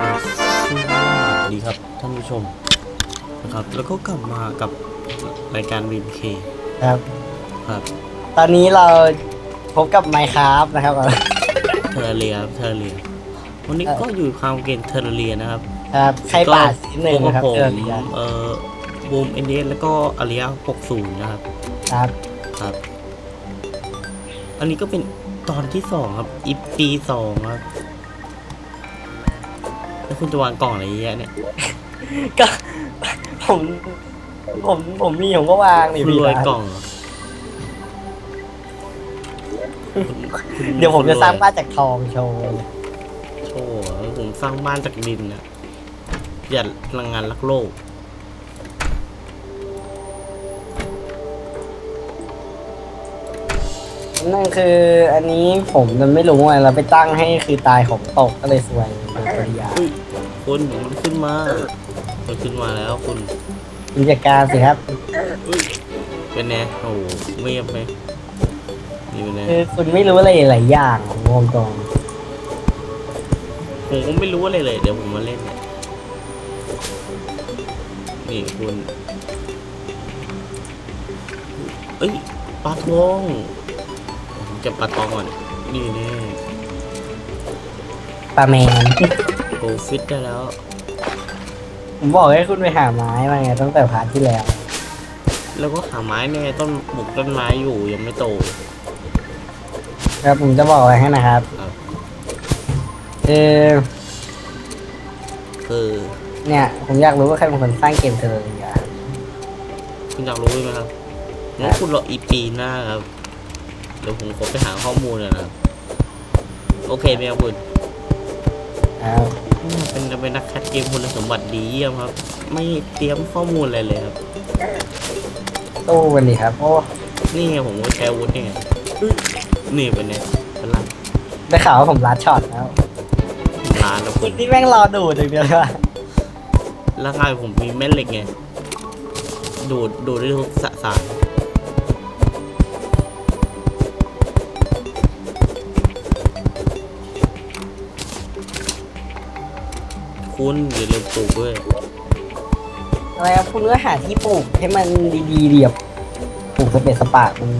สวัสดีครับท่านผู้ชมนะครับ แล้วก็กลับมากับรายการ BMK ครับ ครับ ตอนนี้เราพบกับไมค์ครับนะครับ เทอร์เรียเทอร์เรีย วันนี้ก็อยู่ความเกมเทอร์เรียนะครับครับ ใครปาดสีหนึ่งนะครับก็เจอผมเรียนเอ่อบูมเอ็นเดสแล้วก็อาริยา60 นะครับ ครับ ครับ อันนี้ก็เป็นตอนที่สองครับอีปีสองครับ แล้วคุณจะวางกล่องอะไรเยอะแยะเนี่ยก็ผมผมผมมีผมก็วางนี่คุณพี่รวยนะกล่องเหรอคุณคุณเดี๋ยวผมจะคุณสร้างบ้านจากทองโชว์โชว์เหรอผมสร้างบ้านจากดินนะอย่าพลังงานรักโลก นั่นคืออันนี้ผมมันไม่รู้ไงเราไปตั้งให้คือตายของตกก็เลยสวยโดยปริยายอุ้ยคุณมันขึ้นมามันขึ้นมาแล้วคุณคุณจัดการสิครับอุ้ยเป็นไงโอ้โหเงียบไหมนี่เป็นไงคือคุณไม่รู้อะไรหลายอย่างของวงตรงผมก็ไม่รู้อะไรเลย เดี๋ยวผมมาเล่นเนี่ยนี่คุณเอ้ยปลาทอง ผมจะปลาทองก่อน นี่แน่ปลาแมนโกฟิตได้แล้ว ผมบอกให้คุณไปหาไม้มาไงตั้งแต่พาร์ทที่แล้ว แล้วก็หาไม้แน่ต้นปลูกต้นไม้อยู่ยังไม่โตครับผมจะบอกอะไรให้นะครับครับคือคือเนี่ย ผมอยากรู้ว่าใครเป็นคนสร้างเกมเธอเลยอะคุณอยากรู้ไหมครับงั้นคุณรออีปีหน้าครับ เดี๋ยวผมขอไปหาข้อมูลหน่อยนะครับโอเคไหมครับคุณครับเป็นเป็นนักแคสเกมคุณสมบัติดีเยี่ยมครับ ไม่เตรียมข้อมูลอะไรเลยครับตู้กันดิครับโอ้นี่ไงผมก็ใช้อาวุธนี่ไงนี่เป็นไงเป็นไรได้ข่าวว่าผมลัดช็อตแล้วร้านแล้วคุคุณณที่แม่งรอดูดอย่างเดียวเลยว่ะร่างกายผมมีแม่เหล็กไง ดูดดูดได้ทุกสสาร คุณอย่าลืมปลูกด้วยอะไรครับคุณก็หาที่ปลูกให้มันดีๆเดียบปลูกสเปซสปามัน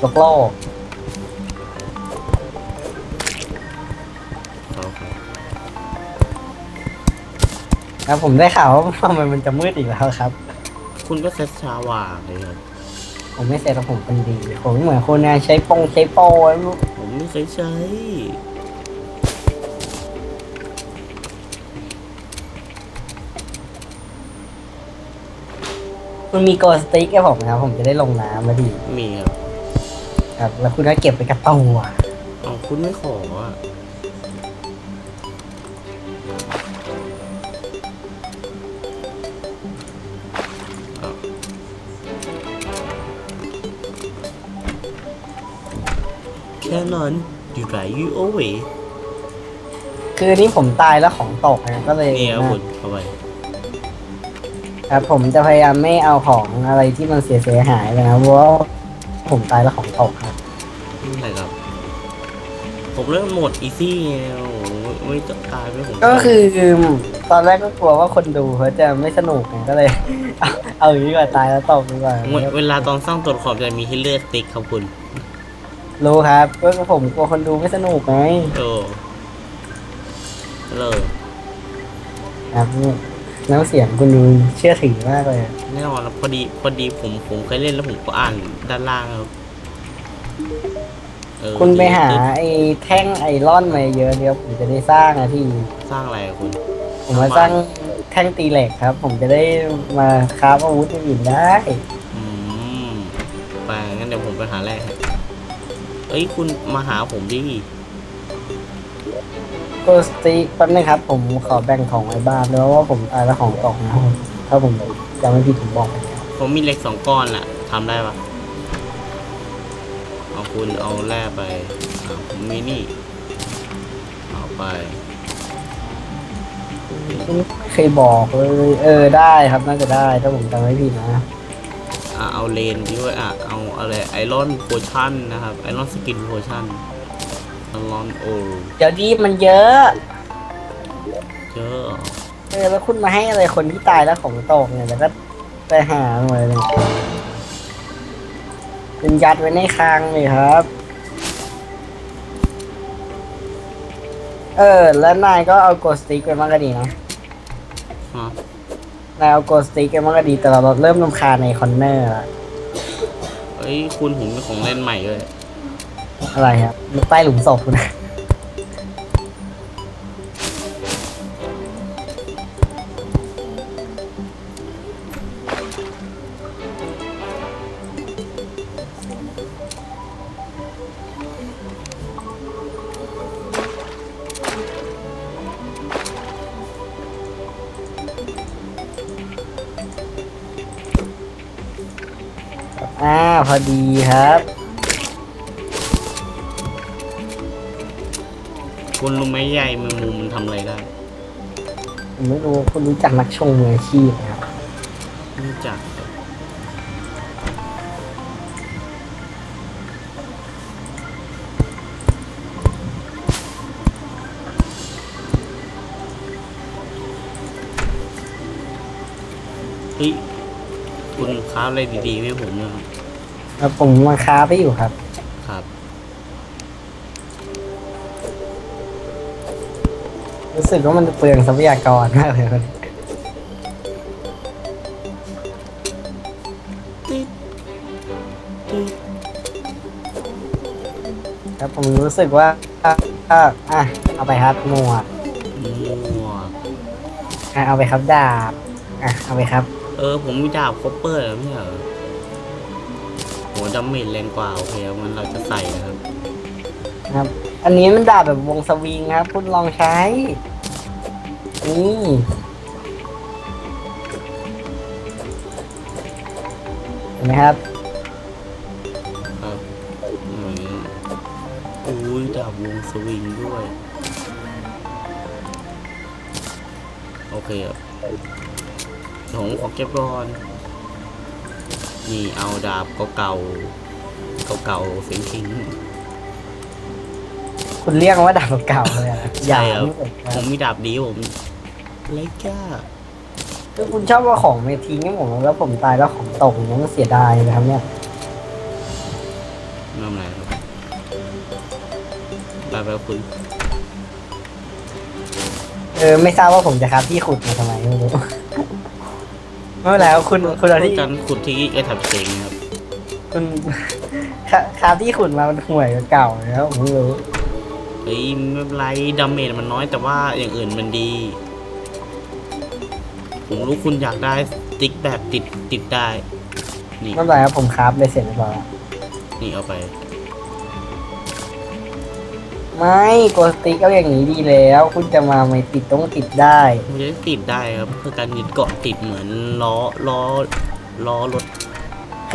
โลกโลกครับครับครับผมได้ข่าวว่าทำไมมันจะมืดอีกแล้วครับ คุณก็เซตชาวาเลยครับผมไม่เสร็จแล้วผมเป็นดี ผมไม่เหมือนคนนะใช้ปงใช้โปรผมไม่เคยใช้ คุณมีโกสติ๊กให้ผมนะครับผมจะได้ลงน้ำมาดีมีครับครับ แล้วคุณก็เก็บไปกับตัวเอาคุณไม่ขออะเอาแค่นั้นอยู่ไหนอยู่โอเวคือนี่ผมตายแล้วของตกนะก็เลยนี่ครับคุณเข้าไป ครับผมจะพยายามไม่เอาของอะไรที่มันเสียเสียหายเลยนะเพราะว่าผมตายแล้วของตกครับนี่อะไรครับ ผมเริ่มโหมดอีซี่ไงโอ้โหไม่ต้องตายไม่ผมก็คือตอนแรกก็กลัวว่าคนดูเขาจะไม่สนุกไงก็เลย เอาเอาอย่างนี้ดีกว่าตายแล้วตกดีกว่าเวเวลาตอนสร้างตัวละครจะมีให้เลือกติ๊กครับคุณรู้ครับก็ผมกลัวคนดูไม่สนุกไงโอ้เลยครับ น้ำเสียงคุณดูเชื่อถือมากเลยแน่นอนแล้วพอดีพอดีผมผมเคยเล่นแล้วผมก็อ่านด้านล่างครับเออคุณไปหาไอ้แท่งไอรอนมาเยอะเดียวผมจะได้สร้างนะที่ สร้างอะไรอะคุณผมมาสร้างแท่งตีเหล็กครับ ผมจะได้มาคราฟอาวุธอื่นได้ อืมไปงั้นเดี๋ยวผมไปหาแร่ให้เอ้ยคุณมาหาผมดิ ก็สติแป๊บนึงครับ ผมขอแบ่งของไว้บ้านแล้วว่าผมตายแล้วของตกนะถ้าผมจำไม่ผิดผมบอกไปแล้วผมมีเหล็กสองก้อนแหละทำได้ปะเอาคุณเอาแร่ไปอ่าผมมีนี่เอาไป ไม่เคยบอกเลย เออได้ครับน่าจะได้ ถ้าผมจำไม่ผิดนะอ่าเอาเลนด้วยอะเอาอะไรไอรอนโพชั่นนะครับไอรอนสกินโพชั่น รอนโอเดี๋ยวดีมันเยอะเจอเหรอเออแล้วคุณมาให้อะไรคนที่ตายแล้วของตกเนี่ยแล้วก็ไปหาหน่วยเลยเป็นยัดไว้ในคางเลยครับ เออ แล้วนายก็เอาโกสติกไปมากก็ดีนะฮะนายเอาโกสติกไปมากก็ดีแต่เราเริ่มรำคาญในคอนเนอร์ละเอ้ย คุณผมมีของเล่นใหม่เลย อะไรครับใต้หลุมศพนะอ่าพอดีครับ คุณรู้ไหมใยแมงมุมมันทำอะไรได้ผมไม่รู้คุณรู้จักนักชงมืออาชีพไหมครับไม่รู้จักครับเฮ้ยคุณค้าอะไรดีๆให้ผมเนี่ยครับ แล้วผมมาค้าไปอยู่ครับ รับรู้สึกว่ามันเปลืองทรัพยากรมากเลยครับติ๊ดติ๊ดครับผมรู้สึกว่าอะอะเอาไปครับหมวกมั่วอะเอาไปครับดาบอะเอาไปครับ เออ ผมมีดาบคอปเปอร์แล้วไม่ใช่เหรอโหดาเมจแรงกว่า โอเคครับงั้นเราจะใส่นะครับ ครับ อันนี้มันดาบแบบวงสวิงครับ คุณลองใช้ นี่ เห็นไหมครับครับอืมอุ้ยดาบวงสวิงด้วย โอเคครับเดี๋ยวผมขอเก็บก่อน นี่เอาดาบเก่าๆเก่าๆเสียงทิ้ง คุณเรียกมันว่าดาบเก่าเลยอะใช่ครับไม่เปิดคผรับมมีดาบดีผมเล็กก้าคือคุณชอบว่าของไม่ทิ้งให้ผมแล้วผมตายแล้วของตกอย่างนี้มันเสียดายนะครับเนี่ยไม่ทำอะไรครับไปไปคุณเออไม่ทราบว่าผมจะครับที่ขุดมาทำไมไม่รู้ไม่เป็นไรครับคุณคุณเอาที่การขุดที่ไอ้ทับเสียงครับคุณคาคาที่ขุดมามันห่วยกว่าเก่าแล้วผมไม่รู้ เฮ้ยไม่เป็นไรดาเมจมันน้อยแต่ว่าอย่างอื่นมันดี ผมรู้คุณอยากได้สติ๊กแบบติดติดได้นี่ไม่เป็นไรครับผมคราฟเลยเสร็จเรียบร้อยแล้วนี่เอาไป ไม่โกสติกเอาอย่างนี้ดีแล้ว คุณจะมาไม่ติดต้องติดได้ มันจะได้ติดได้ครับเพื่อการยึดเกาะติดเหมือนล้อล้อล้อรถ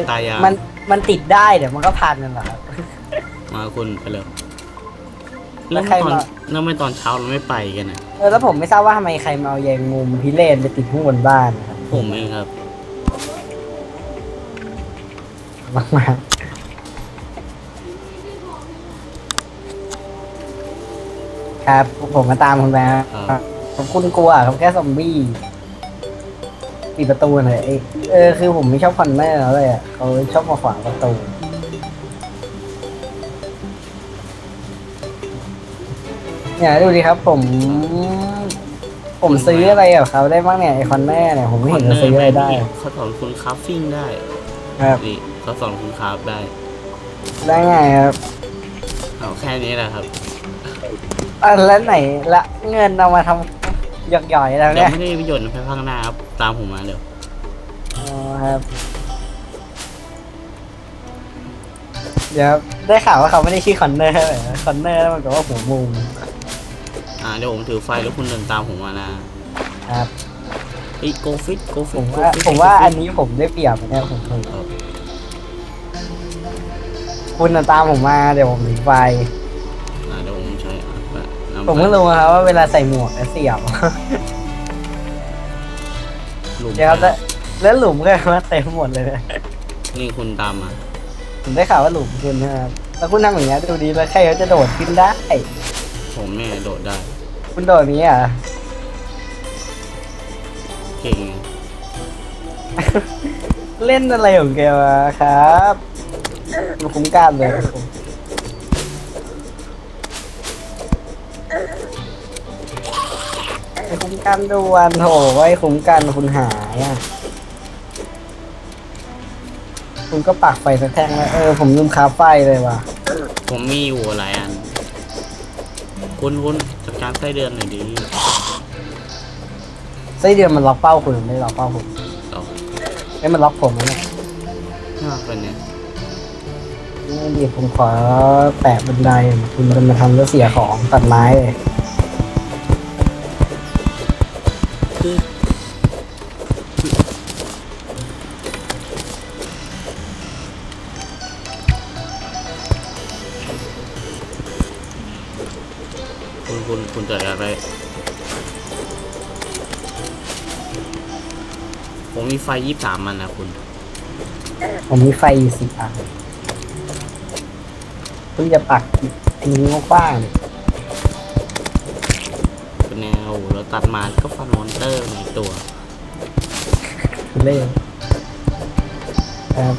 ตายางมันมันติดได้เดี๋ยวมันก็พันกันเหรอครับมาคุณไปเลย แล้แล้ววใครตอนมา แล้วไม่ตอนเช้าเราไม่ไปกันนะเออแล้วผมไม่ทราบว่าทำไมใครมาเอาแยงมุมพิเรนไปติดข้างบนบ้านนะครับผมเองครับ มากมากครับผมมาตามคุณไปครับครับ ผมคุณกลัวครับแค่ซอมบี้ปิดประตูหน่อยเอยเออคือผมไม่ชอบคอนเนอร์เลยอะเขาชอบมาขวางประตู เนี่ยดูดิครับ ผม ผมซื้ออะไรกับเขาได้บ้างเนี่ยไอคอนเนอร์เนี่ยผมไม่เห็นจะซื้ออะไรได้เขาสอนคุณคราฟฟิ้งได้ครับนี่เขาสอนคุณคราฟได้ ได้ไงครับเอาแค่นี้แหละครับอะแล้วไหนละเงินเอามาทำหยอกหย่อยแล้วเดี๋ยวเนี่ยไม่ได้ประโยชน์ไปข้างหน้าครับตามผมมาเดี๋ยวอ๋อครับเดี๋ยวได้ข่าวว่าเขาไม่ได้ชื่อคอนเนอร์เลยคอนเนอร์แล้วมันก็ว่าหัวมุม อ่าเดี๋ยวผมถือไฟแล้วคุณเดินตามผมมานะครับเฮ้ยโกฟิตโกฟิผตมว่าผมว่าอันนี้ผมได้เปรียบนะผมถูกคุณน่ะตามผมมาเดี๋ยวผมถือไฟ อ่าเดี๋ยวผมใช้อะแบบนำผมเพิ่งรู้ครับว่าเวลาใส่หมวกแล้วเสียบ หลุมเดี๋ยวแล้วแล้วหลุมก็มาเต็มหมดเลยนะนี่คุณตามมาผมได้ข่าวว่าหลุมคุณนะครับแล้วคุณทำอย่างเงี้ยดูดีแล้วใครเขาจะโดดขึ้นได้ผมเนี่ยโดดได้ คุณโดดนี้อะเก่งเล่นอะไรของแกวะครับมันคุ้มกันเลยไอ้คุ้มกันด่วนโถไอ้คุ้มกันคุณหายอะคุณก็ปักไฟสักแท่งแล้วเออผมลืมคาไฟเลยว่ะผมมีอยู่หลายอัน คุณคุณจัด การไส้เดือนหน่อยดีไส้เดือนมันล็อกเป้าคุณไม่ได้ล็อกเป้าผมเอาไอ้ยมันล็อกผมนะเนี่ยมากเลยเนี่ยนี่ดิผมขอแปะบันไดคุณจะมาทำแล้วเสียของตัดไม้เลย ผมมีไฟยี่สามมันนะคุณ ผมมีไฟอยู่สิบอันเพิ่งจะปักอันนี้กว้างๆเนี่ยเป็นแนวเราตัดมาก็ฟันมอนเตอร์ในตัวคุณเล่นครับ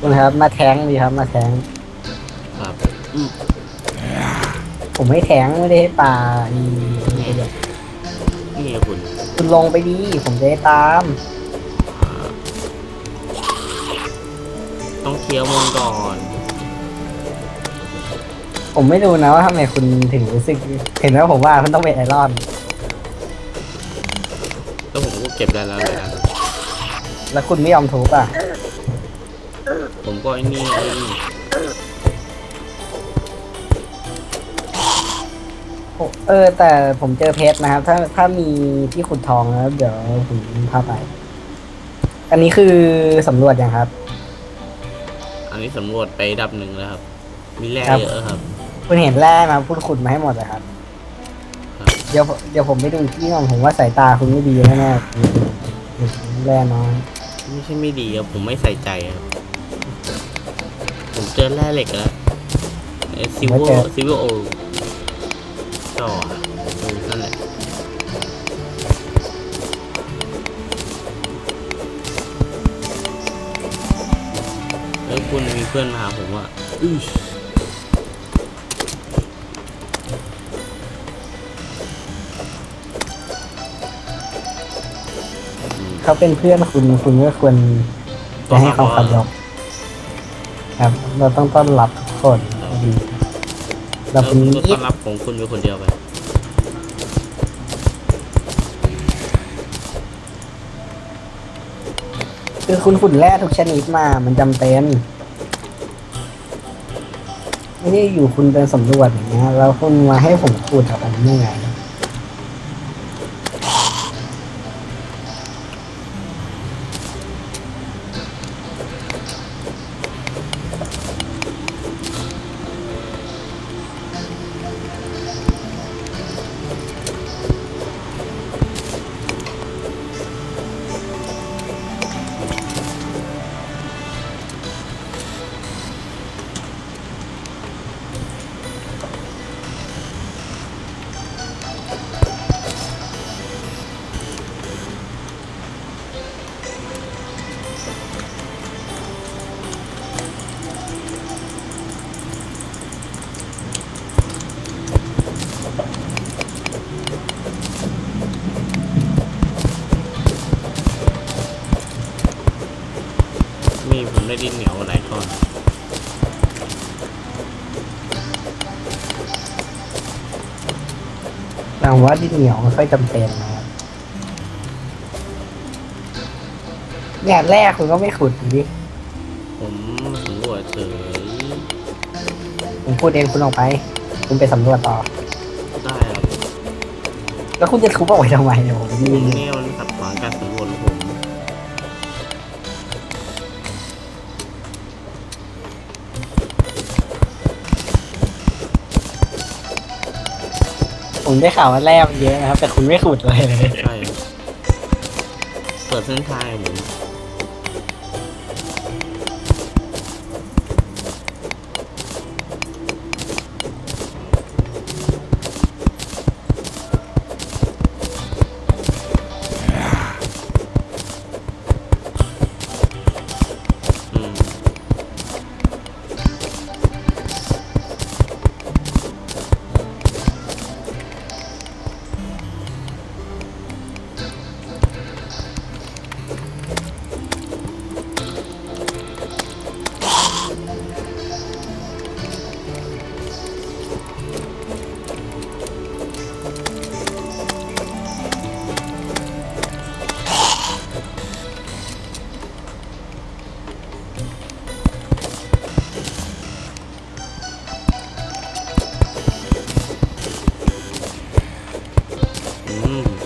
คุณครับ มาแทงดีครับ มาแทง ครับอืมผมไม่แทงไม่ได้ให้ปลาดีนี่เดี๋ย วนี่ไงคุณคุณลงไปดี ผมจะได้ตาม อ่าต้องเคลียร์มุมก่อน ผมไม่รู้นะว่าทำไมคุณถึงรู้สึก เห็นว่าผมว่ามันต้องเป็นไอรอน แล้วผมก็เก็บได้แล้วเลยนะแล้วคุณไม่ยอมทุบอะ ผมก็ไอ้นี่ไอ้นี่ เออ แต่ผมเจอเพชรนะครับ ถ้าถ้ามีที่ขุดทองแล้วเดี๋ยวผมพาไป อันนี้คือสำรวจยังครับ อันนี้สำรวจไปดับหนึ่งแล้วครับ มีแร่ครับ เยอะครับ คุณเห็นแร่มาพูดขุดมาให้หมดเลยครับ ครับ เดี๋ยวเดี๋ยวผมไปดูที่ก่อนผมว่าสายตาคุณไม่ดีแน่ๆแร่น้อยไม่ใช่ไม่ดีครับผมไม่ใส่ใจครับ ผมเจอแร่เหล็กแล้วซิลเวอร์ซิลเวอร์โอ จ่อเออนั่นแหละเฮ้ยคุณมีเพื่อนมาหาผมว่าอื้อเขาเป็นเพื่อนคุณคุณก็ควรจะให้ความเคารพครับ เราต้องต้อนรับทุกคนดีเรา แล้วเป็นคุณก็ต้อนรับของคุณไป็นคนเดียวไปคือคุณขุดแร่ทุกชนิดมา มันจำเป็นไม่ได้อยู่คุณเป็นสำรวจอย่างเงี้ย แล้วคุณมาให้ผมขุดกับผมยังไง ได้ดินเหนียวหลายก้อนแต่ว่าดินเหนียวไม่ค่อยจำเป็นนะครับเนี่ยแรกคุณก็ไม่ขุดดิผมสำรวจเฉยผมพูดเองคุณออกไป คุณไปสำรวจต่อ ได้ครับแล้วคุณจะทุบเอาไว้ทำไมเนี่ยผมผยืมนเนี่ยมันขัดขวางการสำรวจของผม ผมได้ข่าวว่าแร่มันเยอะนะครับ แต่คุณไม่ขุดเลย ใช่ เปิดเส้นทางให้ผม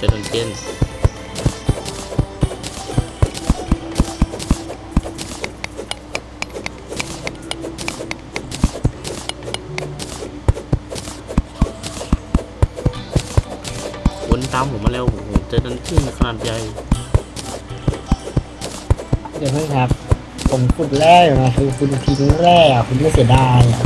จอดันเจนวนตามผมมาแล้วโอ้โหเจอดันเจียนขนาดใหญ่เดี๋ยวเพิ่งครับ ผมขุดแร่อยู่นะคือคุณทิ้งแร่อะคุณไม่เสียดายอะ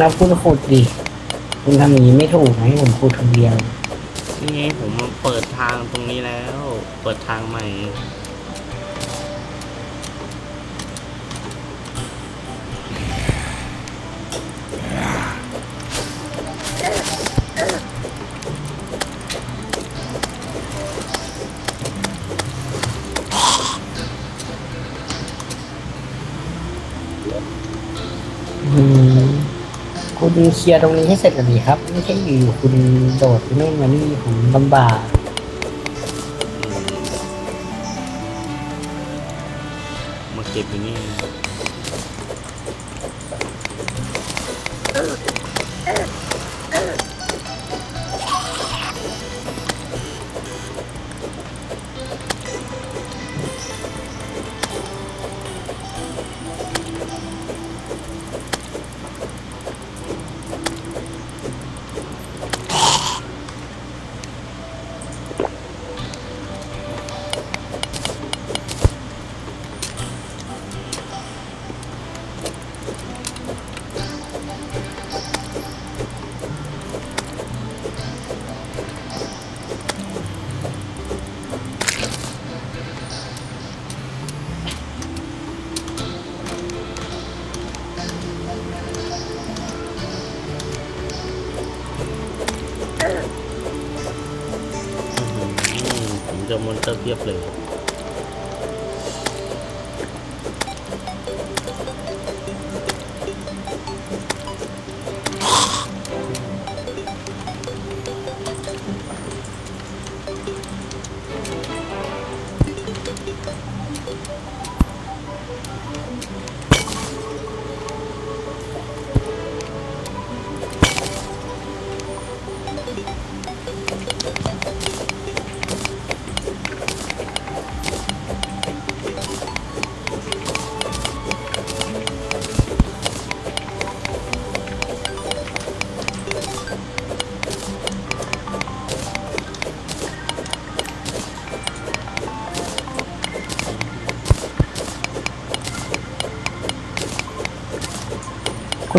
รับคุณขุดดิคุณทำอย่างนี้ไม่ถูกนะให้ผมขุดคนเดียว นี่ไงผมมาเปิดทางตรงนี้แล้ว เปิดทางใหม่ คุณเคลียร์ตรงนี้ให้เสร็จก่อนดีครับ ไม่ใช่อยู่ๆคุณโดดไปโน่นมานี่ผมลำบากมาเก็บอย่างนี้ อผม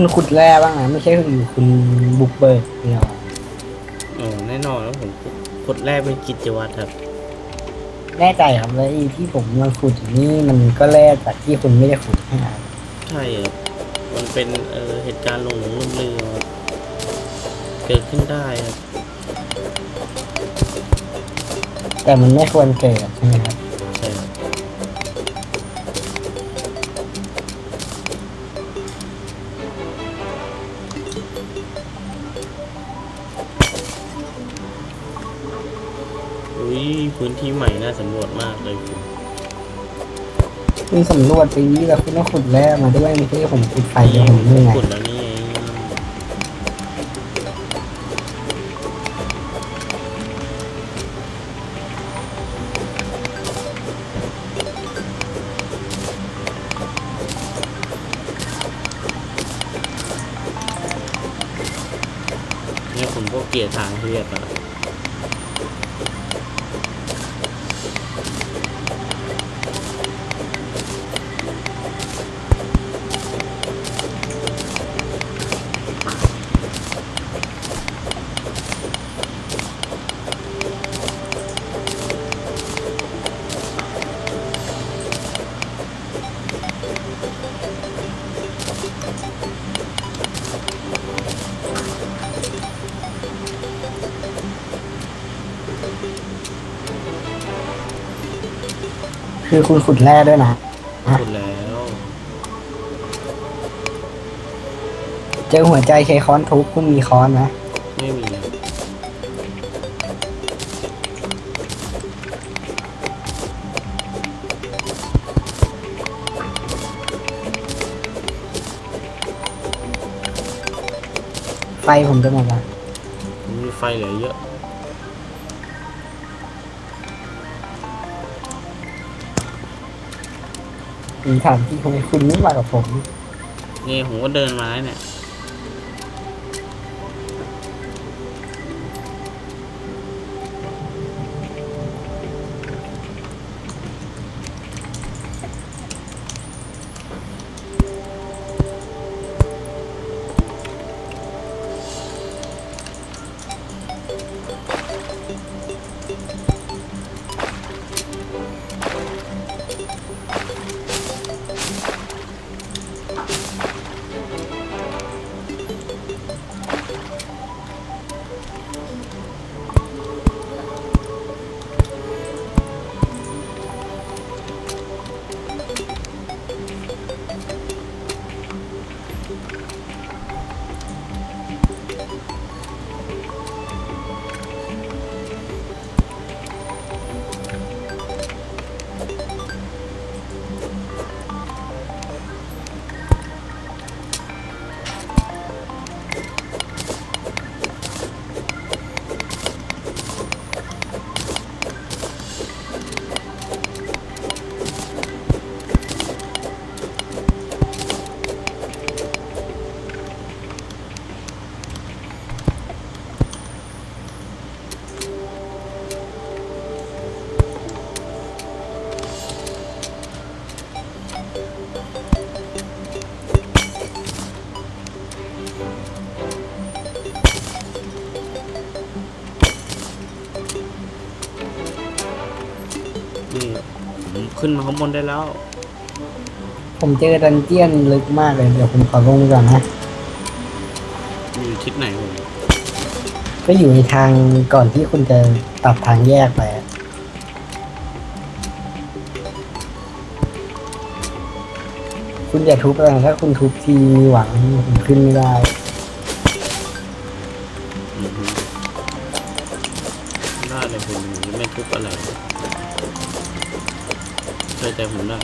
คุณขุดแร่บ้างนะไม่ใช่อยู่คุณบุกเบิกเดียวโอ้แน่นอนแล้วผมกดแรกเป็นกิจวัตรครับ แน่ใจครับแล้วไอ้ที่ผมมาขุดอยู่นี่มันก็แร่จากที่คุณไม่ได้ขุดให้อะใช่ครับมันเป็นเอ่อเหตุการณ์หลงหลงลืมลืมครับเกิดขึ้นได้ครับแต่มันไม่ควรเกิดใช่ไหมครับใช่ครับ ที่ใหม่น่าสำรวจมากเลยคุณคุณสำรวจไปนี้แล้วคุณต้องขุดแร่มาด้วยไม่ใช่ผมขุดไปเดียวผมเหนื่อยขุดแล้วนี่ไงเนี่ยผมก็เกลียดทางเรียบอะ คือคุณขุดแร่ด้วยนะ ขุดแล้ว เจอหัวใจใช้ค้อนทุบคุณมีค้อนไหมไม่มีอะไฟผมจะหมดละมีไฟเหลือเยอะ ผมถามที่ทำไมคุณไม่มากับผม นี่ผมก็เดินมาเนี่ย นมาข้างบนได้แล้ว ผมเจอดันเจียนลึกมากเลย เดี๋ยวผมขอลงไปก่อนนะ อยู่ทิศไหนผมก็อยู่ในทางก่อนที่คุณจะตัดทางแยกไปอะคุณอย่าทุบเลยถ้าคุณทุบทีมีหวังผมขึ้นไม่ได้ อือฮึได้เลยผมจะไม่ทุบอะไร เชื่อใจผมได้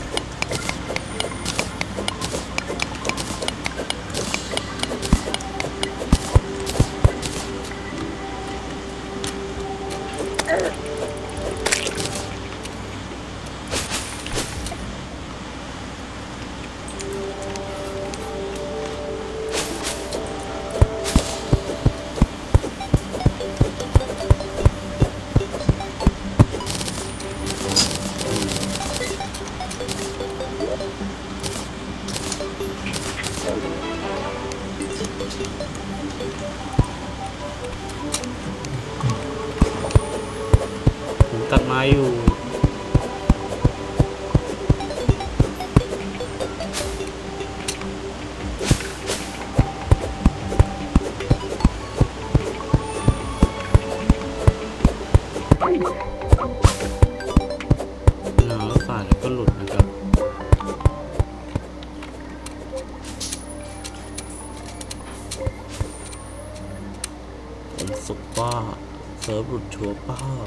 ผม ผม